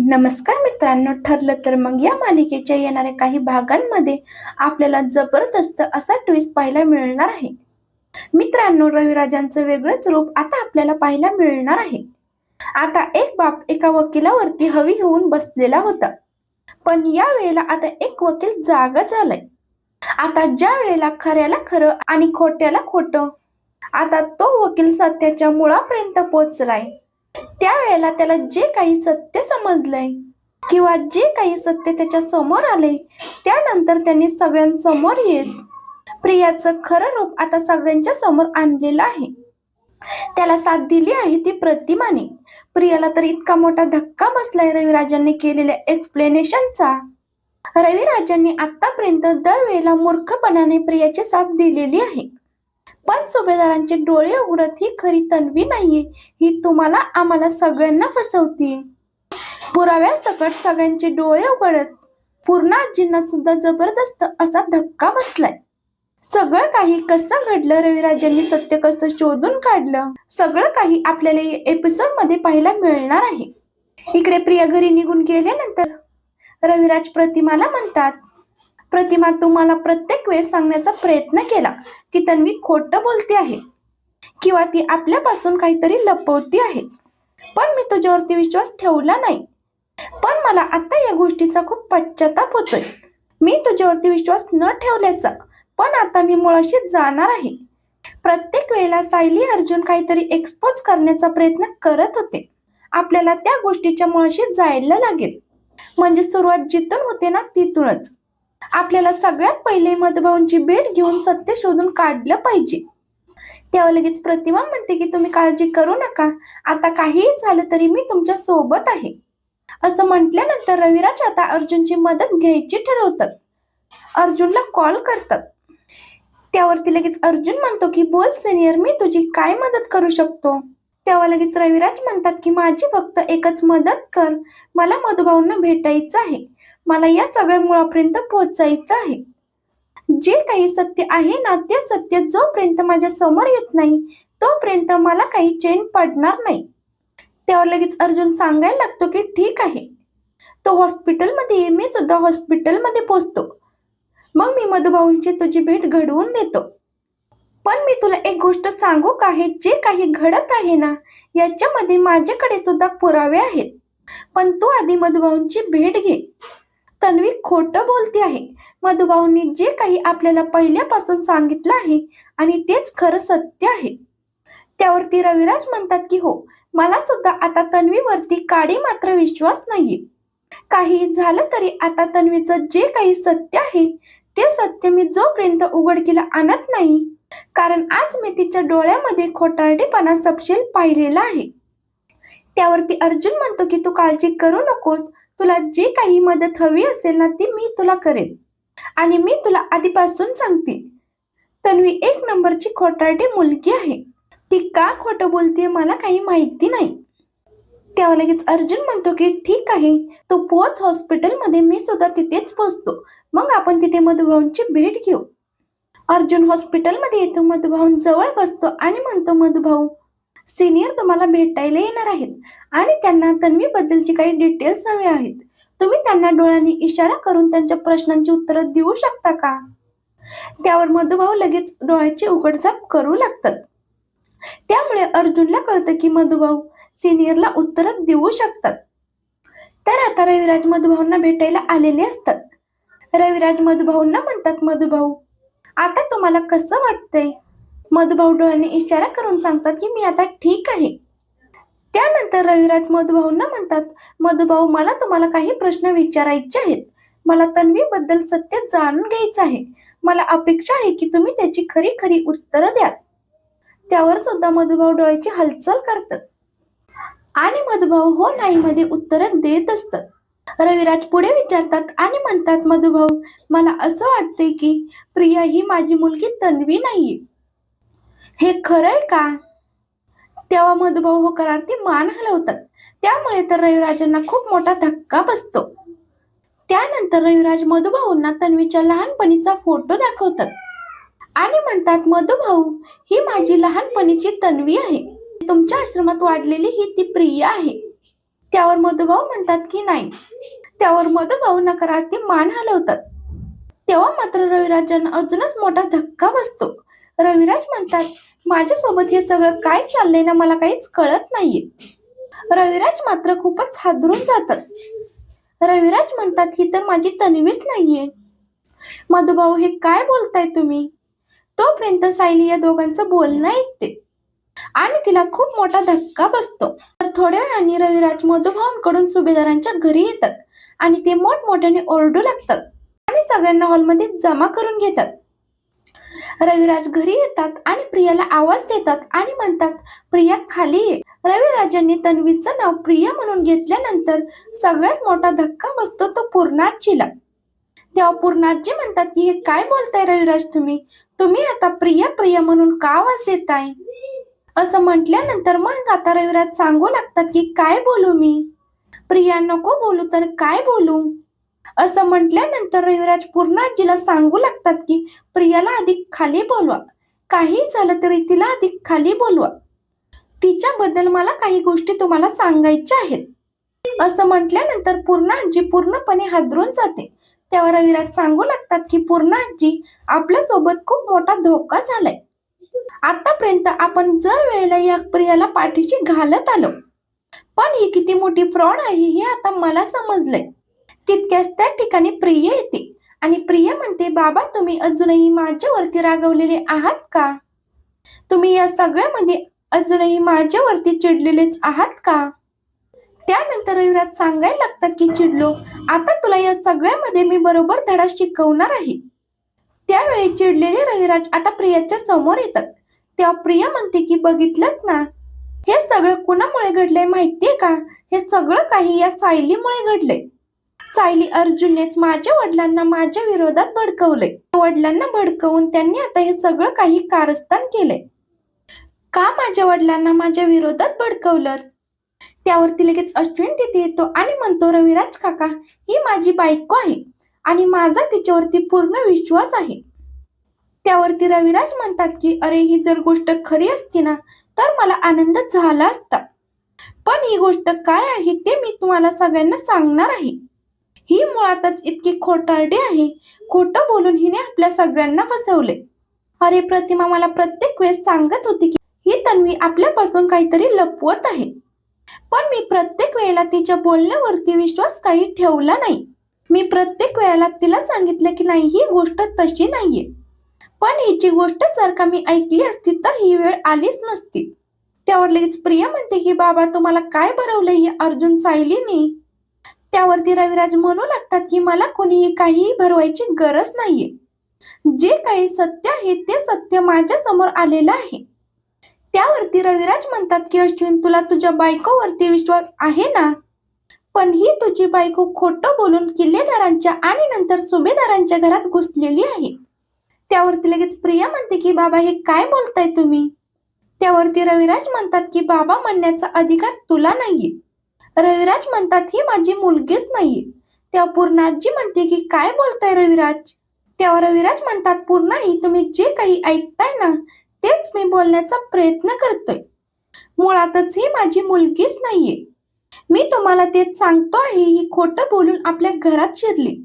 नमस्कार मित्रांनो ठरलं तर मग या मालिकेच्या येणाऱ्या काही भागांमध्ये आपल्याला जबरदस्त असा ट्विस्ट पाहायला मिळणार आहे. मित्रांनो रविराजांचं वेगळंच रूप आता आपल्याला पाहायला मिळणार आहे. आता एक बाप एका वकिलावरती हवी होऊन बसलेला होता. पण या वेळेला आता एक वकील जागा झालाय. आता ज्या वेळेला खऱ्याला खरं आणि खोट्याला खोटं आता तो वकील सत्याच्या मुळापर्यंत पोहोचलाय. त्यावेळेला त्याला जे काही सत्य समजलंय किंवा जे काही सत्य त्याच्यासमोर आले त्यानंतर त्यांनी सगळ्यांसमोर येत प्रियाचं खरं रूप आता सगळ्यांच्या समोर आणलेलं आहे. त्याला साथ दिली आहे ती प्रतिमाने. प्रियाला तर इतका मोठा धक्का बसलाय रविराजांनी केलेल्या एक्सप्लेनेशनचा रविराजांनी आतापर्यंत दरवेळेला मूर्खपणाने प्रियाची साथ दिलेली आहे. पण सुभेदारांचे डोळे उघडत ही खरी तन्वी नाहीये. ही तुम्हाला आम्हाला सगळ्यांना फसवती पुराव्या सकट सगळ्यांचे डोळे उघडत पूर्ण आजींना सुद्धा जबरदस्त असा धक्का बसलाय. सगळं काही कसं घडलं? रविराजांनी सत्य कसं शोधून काढलं? सगळं काही आपल्याला एपिसोडमध्ये पाहायला मिळणार आहे. इकडे प्रिया घरी निघून गेल्यानंतर रविराज प्रतिमाला म्हणतात प्रतिमा तुम्हाला प्रत्येक वेळेस सांगण्याचा प्रयत्न केला की तन्वी खोटं बोलते आहे किंवा ती आपल्यापासून काहीतरी लपवती आहे. पण मी तुझ्यावरती विश्वास ठेवला नाही. पण मला आता या गोष्टीचा खूप पश्चाताप होतोय. मी तुझ्यावरती विश्वास न ठेवल्याचा पण आता मी मुळाशी जाणार आहे. प्रत्येक वेळेला सायली अर्जुन काहीतरी एक्सपोज करण्याचा प्रयत्न करत होते. आपल्याला त्या गोष्टीच्या मुळाशी जायला लागेल. म्हणजे सुरुवात जिथून होते ना तिथूनच. आपल्याला सगळ्यात पहिले मधुभाऊंची भेट घेऊन सत्य शोधून काढलं पाहिजे. तेव्हा लगेच प्रतिमा म्हणते की तुम्ही काळजी करू नका. आता काहीही झालं तरी मी तुमच्यासोबत आहे. असं म्हटल्यानंतर रविराज आता अर्जुनची मदत घ्यायची ठरवतात. अर्जुनला कॉल करतात. त्यावरती लगेच अर्जुन म्हणतो की बोल सिनियर मी तुझी काय मदत करू शकतो? तेव्हा लगेच रविराज म्हणतात की माझी फक्त एकच मदत कर. मला मधुभाऊंना भेटायचं आहे. मला या सगळ्या मुळापर्यंत पोहोचायचं आहे. जे काही सत्य आहे ना ते सत्य जोपर्यंत माझ्यासमोर येत नाही तोपर्यंत मला काही चेन पडणार नाही. तेव्हा लगेच अर्जुन सांगायला लागतो की ठीक आहे. तो हॉस्पिटलमध्ये मी सुद्धा हॉस्पिटलमध्ये पोचतो मग मी मधुभाऊंची तुझी भेट घडवून देतो. पण मी तुला एक गोष्ट सांगू का? हे जे काही घडत आहे ना याच्यामध्ये माझ्याकडे सुद्धा पुरावे आहेत. पण तू आधी मधुभाऊंची भेट घे. तन्वी खोटं बोलते आहे. मधुभाऊंनी जे काही आपल्याला पहिल्यापासून सांगितलं आहे आणि तेच खरं सत्य आहे. त्यावरती रविराज म्हणतात की हो मला सुद्धा आता तन्वीवरती काडी मात्र विश्वास नाहीये. काही झालं तरी आता तन्वीचं जे काही सत्य आहे ते सत्य मी जोपर्यंत उघडकीला आणत नाही कारण आज मी तिच्या डोळ्यामध्ये खोटारडेपणा सपशेल पाहिलेला आहे. त्यावरती अर्जुन म्हणतो की तू काळजी करू नकोस. तुला जे काही मदत हवी असेल ना ती मी तुला करेन. आणि मी तुला आधीपासून सांगते. तन्वी एक नंबरची खोटारडी मुलगी आहे. ती का खोटं बोलते मला काही माहिती नाही. तेव्हा लगेच अर्जुन म्हणतो की ठीक आहे. तू पोच हॉस्पिटलमध्ये मी सुद्धा तिथेच पोचतो. मग आपण तिथे मधुभाऊंची भेट घेऊ. अर्जुन हॉस्पिटलमध्ये येतो मधुभाऊन जवळ बसतो आणि म्हणतो मधुभाऊ सिनियर तुम्हाला भेटायला येणार आहेत आणि त्यांना तन्वी बद्दलची काही डिटेल्स हवे आहेत. तुम्ही त्यांना डोळ्यांनी इशारा करून त्यांच्या प्रश्नांची उत्तरं देऊ शकता का? त्यावर मधुभाऊ लगेच डोळ्याची उघडझाप करू लागतात. त्यामुळे अर्जुनला कळतं की मधुभाऊ सिनियरला उत्तरं देऊ शकतात. तर आता रविराज मधुभाऊंना भेटायला आलेले असतात. रविराज मधुभाऊंना म्हणतात मधुभाऊ आता तुम्हाला कसं वाटतंय? मधुभाऊ डोळ्यांनी इशारा करून सांगतात की मी आता ठीक आहे. त्यानंतर रविराज मधुभाऊंना म्हणतात मधुभाऊ मला तुम्हाला काही प्रश्न विचारायचे आहेत. मला तन्वी बद्दल सत्य जाणून घ्यायचं आहे. मला अपेक्षा आहे की तुम्ही त्याची खरी खरी उत्तरं द्याल. त्यावर सुद्धा मधुभाऊ डोळ्याची हालचाल करतात. आणि मधुभाऊ हो नाही मध्ये उत्तरं देत असतात. रविराज पुढे विचारतात आणि म्हणतात मधुभाऊ मला असं वाटतंय की प्रिया ही माझी मुलगी तन्वी नाहीये. हे खरंय का? तेव्हा मधुभाऊ होकरार्थी मान हलवतात. त्यामुळे तर रविराजांना खूप मोठा धक्का बसतो. त्यानंतर रविराज मधुभाऊंना तन्वीच्या लहानपणीचा फोटो दाखवतात आणि म्हणतात मधुभाऊ ही माझी लहानपणीची तन्वी आहे. तुमच्या आश्रमात वाढलेली ही ती प्रिया आहे. त्यावर मधुभाऊ म्हणतात की नाही? त्यावर मधुभाऊ नकारार्थी मान हलवतात. तेव्हा मात्र रविराजांना अजूनच मोठा धक्का बसतो. रविराज म्हणतात माझ्यासोबत हे सगळं काय चाललंय ना मला काहीच कळत नाहीये. रविराज मात्र खूपच हादरून जातात. रविराज म्हणतात ही तर माझी तन्वीच नाहीये. मधुभाऊ हे काय बोलताय तुम्ही? तोपर्यंत सायली या दोघांचं बोलणं ऐकते. आणि तिला खूप मोठा धक्का बसतो. तर थोड्या वेळाने रविराज मधुभावांकडून सुभेदारांच्या घरी येतात आणि ते मोठमोठ्याने ओरडू लागतात आणि सगळ्यांना हॉलमध्ये जमा करून घेतात. रविराज घरी येतात आणि प्रियाला आवाज देतात आणि म्हणतात प्रिया खाली ये. रविराजांनी तन्वीचं नाव प्रिया म्हणून घेतल्यानंतर सगळ्यात मोठा धक्का बसतो तो पूर्णाजीला. तेव्हा पूर्णाजी म्हणतात की हे काय बोलताय रविराज तुम्ही? तुम्ही आता प्रिया प्रिया म्हणून का आवाज देताय? असं म्हटल्यानंतर मग आता रविराज सांगू लागतात की काय बोलू मी? प्रिया नको बोलू तर काय बोलू? असं म्हटल्यानंतर रविराज पूर्णाजीला सांगू लागतात की प्रियाला अधिक खाली बोलवा. काही झालं तरी तिला अधिक खाली बोलवा. तिच्याबद्दल मला काही गोष्टी तुम्हाला सांगायच्या आहेत. असं म्हटल्यानंतर पूर्णाजी पूर्णपणे हादरून जाते. तेव्हा रविराज सांगू लागतात की पूर्णाजी आपल्यासोबत खूप मोठा धोका झालाय. आतापर्यंत आपण जर वेळेला या प्रियाला पाठीशी घालत आलो. पण ही किती मोठी फ्रॉड आहे हे आता मला समजलंय. तितक्याच त्या ठिकाणी प्रिय येते आणि प्रिय म्हणते बाबा तुम्ही अजूनही माझ्यावरती रागवलेले आहात का? तुम्ही या सगळ्यामध्ये अजूनही माझ्यावरती चिडलेलेच आहात का? त्यानंतर रविराज सांगायला लागतात की चिडलो आता तुला या सगळ्यामध्ये मी बरोबर धडा शिकवणार आहे. त्यावेळी चिडलेले रविराज आता प्रियाच्या समोर येतात. तेव्हा प्रिया म्हणते की बघितलं ना? हे सगळं कुणामुळे घडलंय माहितीये का? हे सगळं काही या सायलीमुळे घडलंय. सायली अर्जुननेच माझ्या वडिलांना माझ्या विरोधात भडकवलंय. वडिलांना भडकवून त्यांनी आता हे सगळं काही कारस्थान केलंय. का माझ्या वडिलांना माझ्या विरोधात भडकवलं त्यावरती लगेच अश्विन तिथे येतो आणि म्हणतो रविराज काका ही माझी बायको आहे. आणि माझा तिच्यावरती पूर्ण विश्वास आहे. त्यावरती रविराज म्हणतात की अरे ही जर गोष्ट खरी असती ना तर मला आनंद झाला असता. पण ही गोष्ट काय आहे ते मी तुम्हाला सगळ्यांना सांगणार आहे. ही मुळातच इतकी खोटारडी आहे. खोटं बोलून हिने आपल्या सगळ्यांना फसवले. अरे प्रतिमा मला प्रत्येक वेळेस सांगत होती की ही तन्वी आपल्यापासून काहीतरी लपवत आहे. पण मी प्रत्येक वेळेला तिच्या बोलण्यावरती विश्वास काही ठेवला नाही. मी प्रत्येक वेळेला तिला सांगितलं की नाही ही गोष्ट तशी नाहीये. पण हिची गोष्ट जर का मी ऐकली असती तर ही वेळ आलीच नसती. त्यावर लगेच प्रिया म्हणते की बाबा तुम्हाला काय भरवलंय अर्जुन सायलीने? त्यावरती रविराज म्हणू लागतात की मला कोणीही काहीही भरवायची गरज नाहीये. जे काही सत्य आहे ते सत्य माझ्यासमोर आलेलं आहे. त्यावरती रविराज म्हणतात की अश्विन तुला तुझ्या बायकोवरती विश्वास आहे ना? पण ही तुझी बायको खोटं बोलून किल्लेदारांच्या आणि नंतर सुभेदारांच्या घरात घुसलेली आहे. त्यावरती लगेच प्रिया म्हणते की बाबा हे काय बोलताय तुम्ही? त्यावरती रविराज म्हणतात की बाबा म्हणण्याचा अधिकार तुला नाहीये. रविराज म्हणतात ही माझी मुलगीच नाहीये. तेव्हा पूर्णाजी म्हणते की काय बोलताय रविराज? तेव्हा रविराज म्हणतात पूर्णाही तुम्ही जे काही ऐकताय ना तेच मी बोलण्याचा प्रयत्न करतोय. मुळातच ही माझी मुलगीच नाहीये. मी तुम्हाला तेच सांगतो आहे ही खोटं बोलून आपल्या घरात शिरली.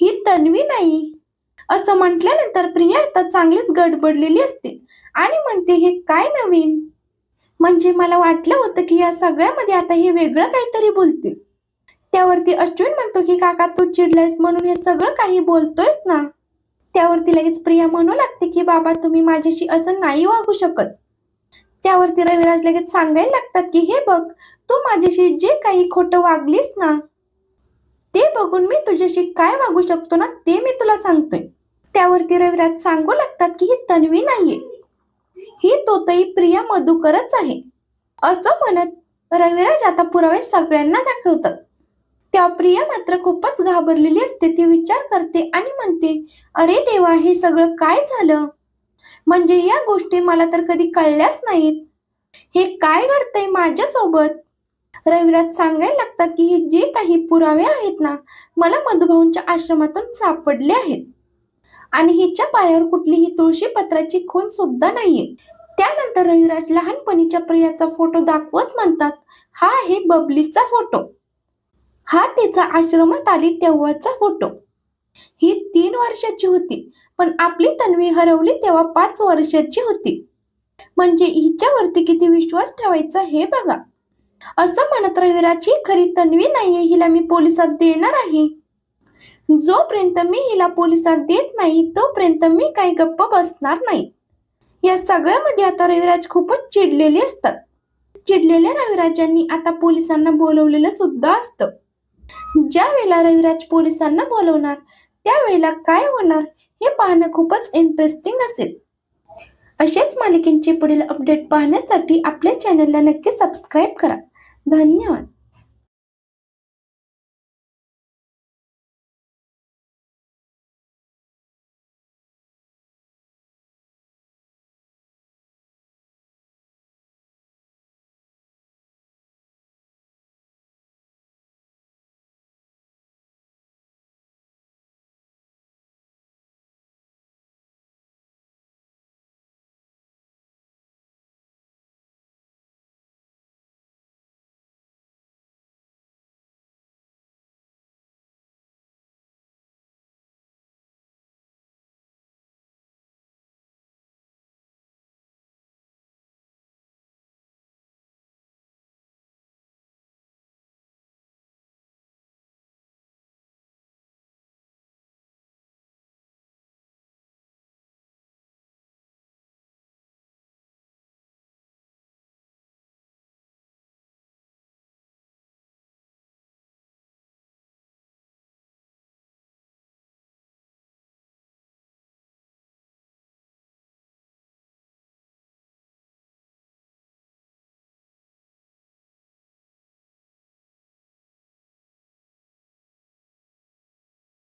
ही तन्वी नाही. असं म्हटल्यानंतर प्रिया आता चांगलीच गडबडलेली असते. आणि म्हणते हे काय नवीन? म्हणजे मला वाटलं होतं की या सगळ्यामध्ये आता हे वेगळं काहीतरी बोलतील. त्यावरती अश्विन म्हणतो की काका तू चिडलायस म्हणून हे सगळं काही बोलतोयस ना? त्यावरती लगेच प्रिया म्हणू लागते की बाबा तुम्ही माझ्याशी असं नाही वागू शकत. त्यावरती रविराज लगेच सांगायला लागतात की हे बघ तू माझ्याशी जे काही खोटं वागलीस ना ते बघून मी तुझ्याशी काय वागू शकतो ना ते मी तुला सांगतोय. त्यावरती रविराज सांगू लागतात की ही तन्वी नाहीये. ही तोतई प्रिया मधुकरच आहे. असं म्हणत रविराज आता पुरावे सगळ्यांना दाखवतात. त्या प्रिया मात्र खूपच घाबरलेली असते ती विचार करते आणि म्हणते अरे देवा हे सगळं काय झालं? म्हणजे या गोष्टी मला तर कधी कळल्याच नाहीत. हे काय घडतंय माझ्यासोबत? रविराज सांगायला लागतात की हे जे काही पुरावे आहेत ना मला मधुभाऊंच्या आश्रमातून सापडले आहेत. आणि हिच्या पायावर कुठलीही तुळशी पत्राची खून सुद्धा नाहीये. त्यानंतर रविराज लहानपणीच्या प्रियाचा फोटो दाखवत म्हणतात हा आहे बबलीचा फोटो. हा तिचा आश्रमात आली तेव्हाचा फोटो. ही तीन वर्षाची होती. पण आपली तन्वी हरवली तेव्हा पाच वर्षाची होती. म्हणजे हिच्यावरती किती विश्वास ठेवायचा हे बघा. असं म्हणत रविराज खरी तन्वी नाहीये हिला मी पोलिसात देणार आहे. जोपर्यंत मी हिला पोलिसात देत नाही तोपर्यंत मी काही गप्प बसणार नाही. या सगळ्यामध्ये आता रविराज खूपच चिडलेले असतात. चिडलेल्या रविराजांनी आता पोलिसांना बोलवलेलं सुद्धा असतं. ज्या वेळेला रविराज पोलिसांना बोलवणार त्यावेळेला काय होणार हे पाहणं खूपच इंटरेस्टिंग असेल. असेच मालिकेंचे पुढील अपडेट पाहण्यासाठी आपल्या चॅनलला नक्की सबस्क्राईब करा. धन्यवाद.